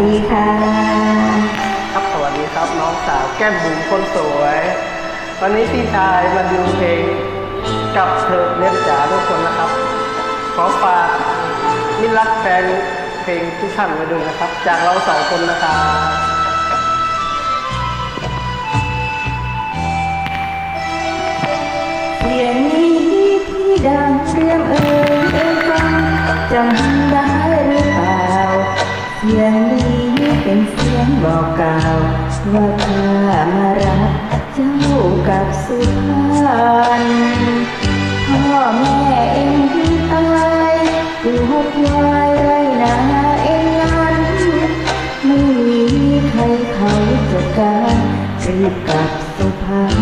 ดีค่ะ ครับสวัสดีครับน้องสาวแก้มบุ๋มคนสวย วันนี้พี่ชายมาดูเพลงกับเธอเลี้ยงจ๋าทุกคนนะครับ ขอฝากมิตรรักแฟนเพลงทุกท่านไว้ด้วยนะครับ จากเราสองคนนะครับเสียงนี้ที่ดังเรื่องเอ่ยเอ่ยฟังจำได้หรือเปล่าเสียงนี้เป็นเสี ยงบอกกล่าวว่าข้ามารักเจ้ากับสุพรรณพ่อแม่เองที่ตายอยู่หดวายไรนาเองนั้นไม่มีใครเขาจัดการรีบกลับสุพรรณ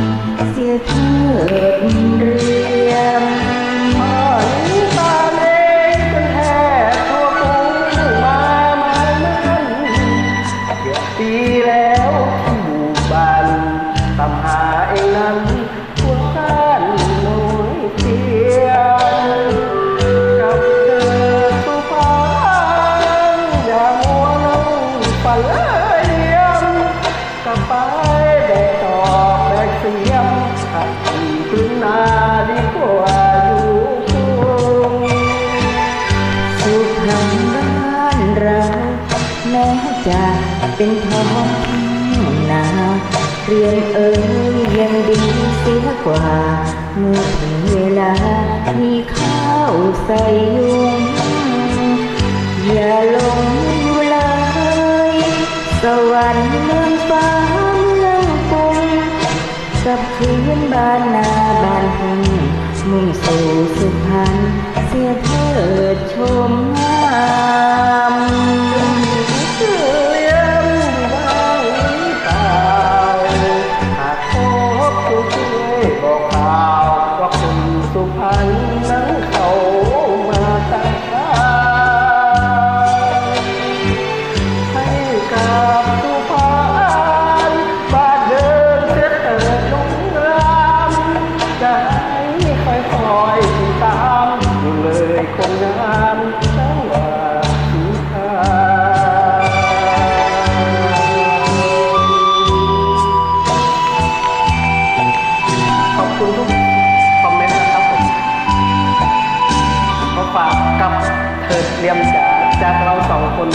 เสียเถิดเรียม ปีแล้วที่หมู่บ้านตามหาเองนั้นพวกท่านน้อยเทียนกับเธอสุพรรณอย่ามัวนั่งฝัน ม้จะเป็นท้องนาเรียนเอ่ยยังดีเสียกว่า เมื่อถึงเวลา มีข้าวใส่ยุงอย่าลงอยู่เลย สวรรค์ ให้คอยคอยๆติดตามอยู่เลยคนงามจังหวะสีขขอบคุณทุกคอมเมนต์นะครับผมขอฝากกับเถิดเรียมจ๋าจากเราสองคน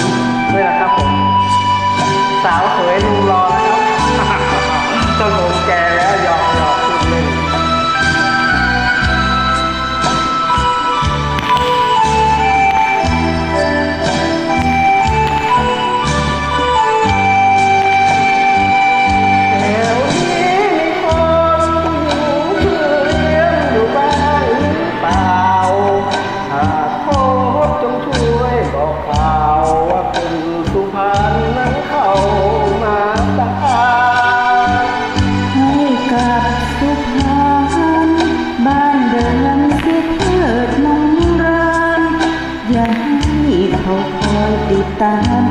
ติดตาม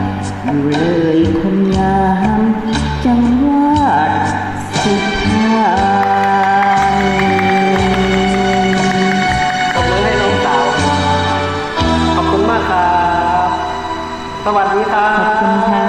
อยู่เลยคนงามจังหวัดสุพรรณขอบคุณให้น้องสาวขอบคุณมากครับสวัสดีครับขอบคุณค่ะ